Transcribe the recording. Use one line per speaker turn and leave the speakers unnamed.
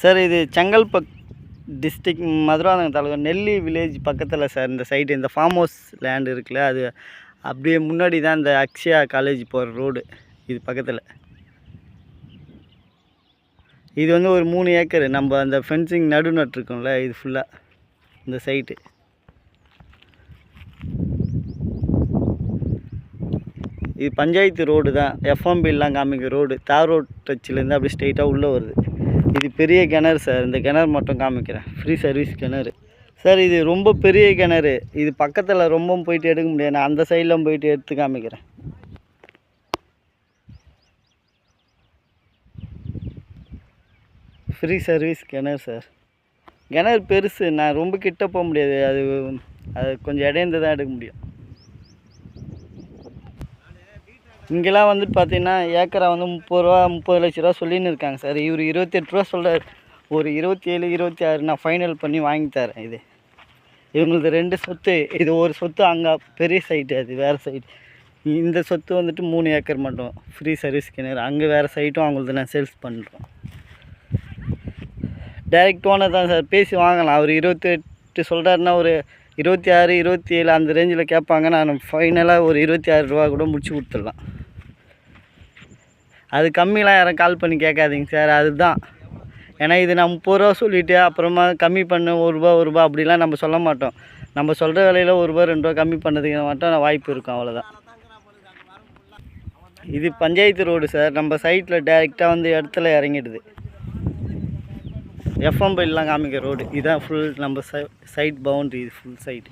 Sir இது செங்கல்பக் district Madurantakam taluka நெல்லி village பக்கத்தில் சார் இந்த சைடு இந்த ஃபார்ம் ஹவுஸ் லேண்ட் இருக்குல்ல அது அப்படியே முன்னாடி தான் இந்த அக்ஷயா காலேஜ் போகிற ரோடு இது பக்கத்தில். இது வந்து ஒரு மூணு ஏக்கர் நம்ம அந்த ஃபென்சிங் நடு நட்டுருக்கோம்ல இது ஃபுல்லாக இந்த சைட்டு இது பஞ்சாயத்து ரோடு தான் எஃப்எம்பிலாம் காமிக்க ரோடு தார் ரோட் டச்சிலேருந்து அப்படியே ஸ்ட்ரெயிட்டாக உள்ளே வருது. இது பெரிய கிணறு சார். இந்த கிணறு மட்டும் காமிக்கிறேன். ஃப்ரீ சர்வீஸ் கிணறு. சார் இது ரொம்ப பெரிய கிணறு. இது பக்கத்தில் ரொம்ப போயிட்டு எடுக்க முடியாது. நான் அந்த சைடெலாம் போயிட்டு எடுத்து காமிக்கிறேன். ஃப்ரீ சர்வீஸ் கிணறு சார். கிணறு பெருசு. நான் ரொம்ப கிட்ட போக முடியாது. அது அது கொஞ்சம் இடையந்து தான் எடுக்க முடியும். இங்கெல்லாம் வந்துட்டு பார்த்தீங்கன்னா ஏக்கரா வந்து முப்பது ரூபா முப்பது லட்ச ரூபா சொல்லின்னு இருக்காங்க சார். இவர் இருபத்தெட்டு ரூபா சொல்கிறார் ஒரு இருபத்தி ஏழு இருபத்தி ஆறு நான் ஃபைனல் பண்ணி வாங்கி தரேன் இது. இவங்களது ரெண்டு சொத்து இது ஒரு சொத்து அங்கே பெரிய சைட்டு அது வேறு சைட் இந்த சொத்து வந்துட்டு மூணு ஏக்கர் மட்டும். ஃப்ரீ சர்வீஸ் கிணறு. அங்கே வேறு சைட்டும் அவங்களது நான் சேல்ஸ் பண்ணுறோம் டைரக்ட் ஓனர் தான் சார். பேசி வாங்கலாம். அவர் இருபத்தெட்டு சொல்கிறாருன்னா ஒரு இருபத்தி ஆறு இருபத்தி ஏழு அந்த ரேஞ்சில் கேட்பாங்க. நான் ஃபைனலாக ஒரு இருபத்தி ஆறு ரூபா கூட முடிச்சு கொடுத்துடலாம். அது கம்மிலாம் யாரும் கால் பண்ணி கேட்காதீங்க சார் அதுதான். ஏன்னா இது நான் முப்பது ரூபா சொல்லிவிட்டு அப்புறமா கம்மி பண்ணு ஒரு ரூபா ஒரு ரூபா அப்படிலாம் நம்ம சொல்ல மாட்டோம். நம்ம சொல்கிற விலையில் ஒரு ரூபா ரெண்டு ரூபா கம்மி பண்ணதுக்கு மட்டும் வாய்ப்பு இருக்கும் அவ்வளோதான் இது பஞ்சாயத்து ரோடு சார் நம்ம சைட்டில் டேரெக்டாக வந்து இடத்துல இறங்கிடுது. எஃப்எம் எல்லாம் காமிக்கிற ரோடு இதுதான் ஃபுல் நம்ம சை சைட் பவுண்ட்ரி இது ஃபுல் சைட்